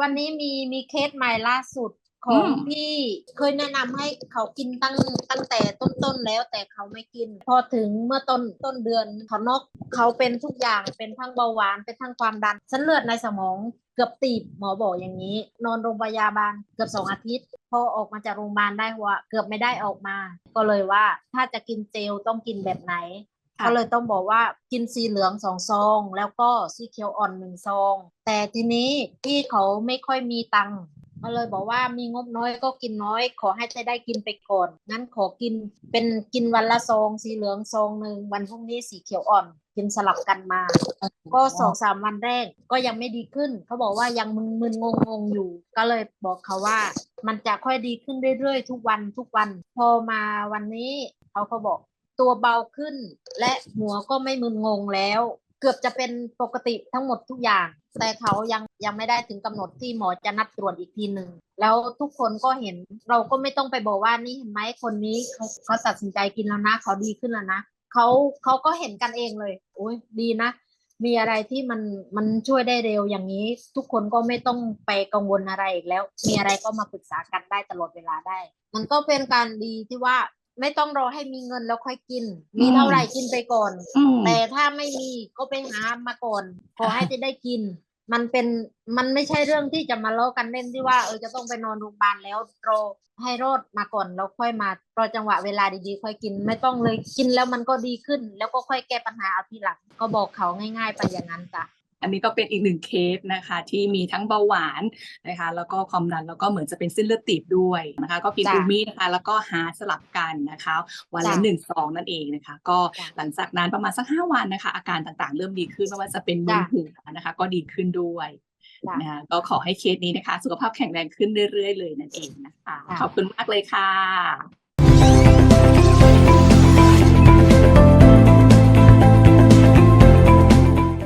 วันนี้มีมีเคสใหม่ล่าสุดของอืมพี่เคยแนะนำให้เขากินตั้งตั้งแต่ต้นๆแล้วแต่เขาไม่กิน พอถึงเมื่อต้นต้นเดือนเขานอกเขาเป็นทุกอย่างเป็นทั้งเบาหวานเป็นทั้งความดันเส้นเลือดในสมองเกือบตีบหมอบอกอย่างนี้ นอนโรงพยาบาลเกือบสองอาทิตย์พอออกมาจากโรงพยาบาลได้ว่าเกือบไม่ได้ออกมา ก็เลยว่าถ้าจะกินเจลต้องกินแบบไหนค่ะ ก็เลยต้องบอกว่ากินสีเหลืองสองซอง แล้วก็สีเขียวอ่อนหนึ่งซอง แต่ทีนี้พี่เขาไม่ค่อยมีตังค์ก็เลยบอกว่ามีงบน้อยก็กินน้อย ขอให้จะได้กินไปก่อนงั้นขอกินเป็นกินวันละซองสีเหลืองซองหนึ่งวันพรุ่งนี้สีเขียวอ่อนกินสลับกันมา ก็สองสามวันแรกก็ยังไม่ดีขึ้น เขาบอกว่ายังมึนมึนงงงๆอยู่ ก็เลยบอกเขาว่า มันจะค่อยดีขึ้นเรื่อยๆ ทุกวันทุกวัน พอมาวันนี้ เขาก็บอก ตัวเบาขึ้น และหัวก็ไม่มึนงงแล้ว เกือบจะเป็นปกติทั้งหมดทุกอย่าง แต่เขายังยังไม่ได้ถึงกำหนดที่หมอจะนัดตรวจอีกทีหนึ่งแล้วทุกคนก็เห็นเราก็ไม่ต้องไปบอกว่านี่เห็นไหมคนนี้เขาเขาตัดสินใจกินแล้วนะเขาดีขึ้นแล้วนะเขาเขาก็เห็นกันเองเลยโอ้ยดีนะมีอะไรที่มันมันช่วยได้เร็วอย่างนี้ ทุกคนก็ไม่ต้องไปกังวลอะไรอีกแล้ว มีอะไรก็มาปรึกษากันได้ตลอดเวลาได้ มันก็เป็นการดีที่ว่า ไม่ต้องรอให้มีเงินแล้วค่อยกิน มีเท่าไหร่กินไปก่อน อืม แต่ถ้าไม่มีก็ไปหามาก่อน ขอให้จะได้กิน มันเป็นมันไม่ใช่เรื่องที่จะมาล้อกันเล่นที่ว่าเออจะต้องไปนอนโรงพยาบาลแล้วรอให้รอดมาก่อนแล้วค่อยมารอจังหวะเวลาดีๆ ค่อยกิน ไม่ต้องเลยกินแล้วมันก็ดีขึ้น แล้วก็ค่อยแก้ปัญหาเอาทีหลังก็บอกเขาง่าย ๆ ไปอย่างนั้นจ้ะ อันนี้ก็เป็นอีกหนึ่งเคสนะคะที่มีทั้งเบาหวานนะคะแล้วก็ความดันแล้วก็เหมือนจะเป็นเส้นเลือดตีบด้วยนะคะก็กินจ้ะอูมินะคะแล้วก็ฮาร์ทสลับกันนะคะวันละจ้ะหนึ่งซองนั่นเองนะคะ ก็จ้ะหลังจากนั้นประมาณสักห้าวันนะคะ อาการต่างๆ เริ่มดีขึ้นไม่ว่าจะเป็นมึนจ้ะหัวนะคะ ก็ดีขึ้นด้วยจ้ะนะคะก็ขอให้เคสนี้นะคะ สุขภาพแข็งแรงขึ้นเรื่อยๆเลยนั่นเองนะคะจ้ะขอบคุณมากเลยค่ะ